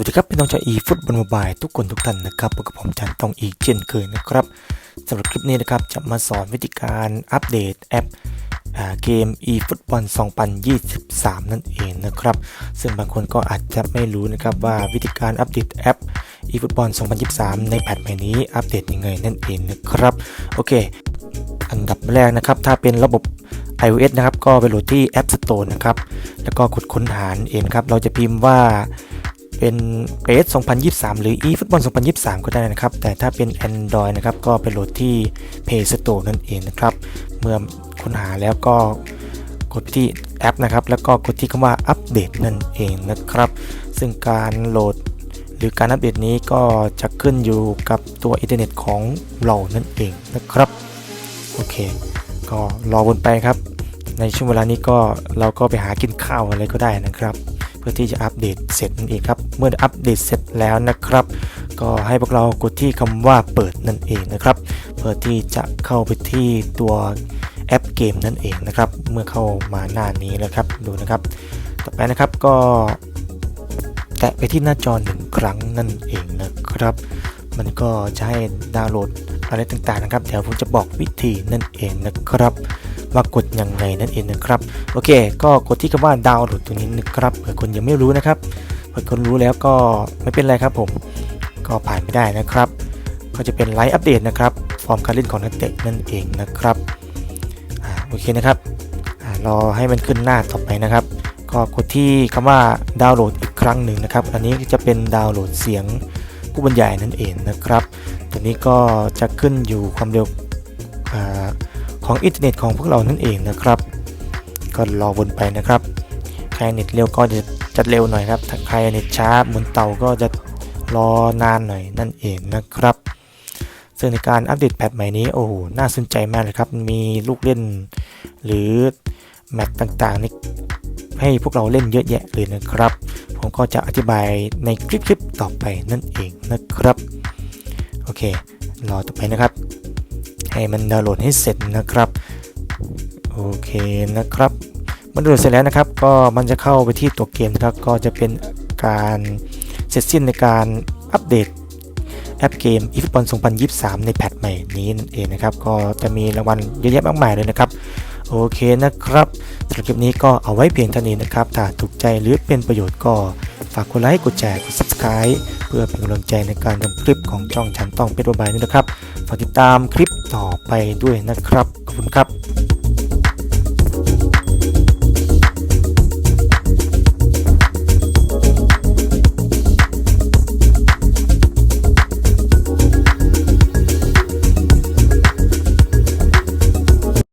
วัสดีครับพี่น้องชาวอีฟุตบอลมบายทุกคนทุกท่านนะครับพบกับผมจันตองอีกเช่นเคยนะครับสำหรับคลิปนี้นะครับจะมาสอนวิธีการอัปเดตแอปอ่าเกม eFootball 2023 นั่นเองนะครับ ซึ่งบางคนก็อาจจะไม่รู้นะครับว่าวิธีการอัปเดตแอป eFootball 2023 ในแพทใหม่นี้อัปเดตยังไงนั่นเองนะครับ โอเค อันดับแรกนะครับ ถ้าเป็นระบบ iOS นะครับ ก็ไปโหลดที่ App Store นะครับ แล้วก็กดค้นหาเองครับ เราจะพิมพ์ว่า เป็น PS 2023 หรือ eFootball 2023 ก็ได้นะครับ แต่ถ้าเป็น Android นะครับ ก็ไปโหลดที่ Play Store นั่นเองนะครับ เมื่อค้นหาแล้วก็กดที่แอปนะครับ แล้วก็กดที่คำว่าอัปเดตนั่นเองนะครับ ซึ่งการโหลดหรือการอัปเดตนี้ก็จะขึ้นอยู่กับตัวอินเทอร์เน็ตของเรานั่นเองนะครับ โอเค ก็รอวนไปครับ ในช่วงเวลานี้ก็เราก็ไปหากินข้าวอะไรก็ได้นะครับ เพื่อที่จะอัปเดตเสร็จนั่นเองครับ เมื่ออัปเดตเสร็จแล้วนะครับ ก็ให้พวกเรากดที่คำว่าเปิดนั่นเองนะครับ เพื่อที่จะเข้าไปที่ตัวแอปเกมนั่นเองนะครับ เมื่อเข้ามาหน้านี้แล้วครับดูนะครับ ต่อไปนะครับก็แตะไปที่หน้าจอหนึ่งครั้งนั่นเองนะครับ มันก็จะให้ดาวน์โหลดอะไรต่างๆนะครับ เดี๋ยวผมจะบอกวิธีนั่นเองนะครับ ว่ากดยังไงนั่นเองนะครับโอเค ก็กดที่คำว่าดาวน์โหลดตัวนี้นะครับเผื่อคนยังไม่รู้นะครับเผื่อคนรู้แล้วก็ไม่เป็นไรครับผม ก็ผ่านไม่ได้นะครับ ก็จะเป็นไลฟ์อัปเดตนะครับฟอร์มการเล่นของนักเตะนั่นเองนะครับอโอเคนะครับรอให้มันขึ้นหน้าต่อไปนะครับ ก็กดที่คำว่าดาวน์โหลดอีกครั้งหนึ่งนะครับ อันนี้จะเป็นดาวน์โหลดเสียงผู้บรรยายนั่นเองนะครับ ตัวนี้ก็จะขึ้นอยู่ความเร็ว ของอินเทอร์เน็ตของพวกเรานั่นเองนะครับ ก็รอวนไปนะครับ ใครเน็ตเร็วก็จะจะเร็วหน่อยครับ ถ้าใครเน็ตช้าเหมือนเต่าก็จะรอนานหน่อยนั่นเองนะครับ ซึ่งในการอัปเดตแพทใหม่นี้โอ้โหน่าสนใจมากเลยครับ มีลูกเล่น หรือแมปต่างๆนี่ให้พวกเราเล่นเยอะแยะเลยนะครับ ผมก็จะอธิบายในคลิปๆต่อไปนั่นเองนะครับ โอเค รอต่อไปนะครับ ให้มันดาวน์โหลดให้เสร็จนะครับโอเคนะครับมันดาวน์โหลดเสร็จแล้วนะครับ ก็มันจะเข้าไปที่ตัวเกมนะครับ ก็จะเป็นการเสร็จสิ้นในการอัปเดตแอปเกม e f b o l 2023 ในแพทใหม่นี้นั่นเองนะครับ ก็จะมีรางวัลเยอะแยะมากมายเลยนะครับ โอเคนะครับสำหรับคลิปนี้ก็เอาไว้เพียงเท่านี้นะครับ ถ้าถูกใจหรือเป็นประโยชน์ก็ฝากกดไลค์กดแชร์กด subscribe เพื่อเป็นกำลังใจในการทำคลิปของช่องฉันต้องเป็นตัวบายนี่นะครับ ฝากติดตามคลิป ต่อไปด้วยนะครับ ขอบคุณครับ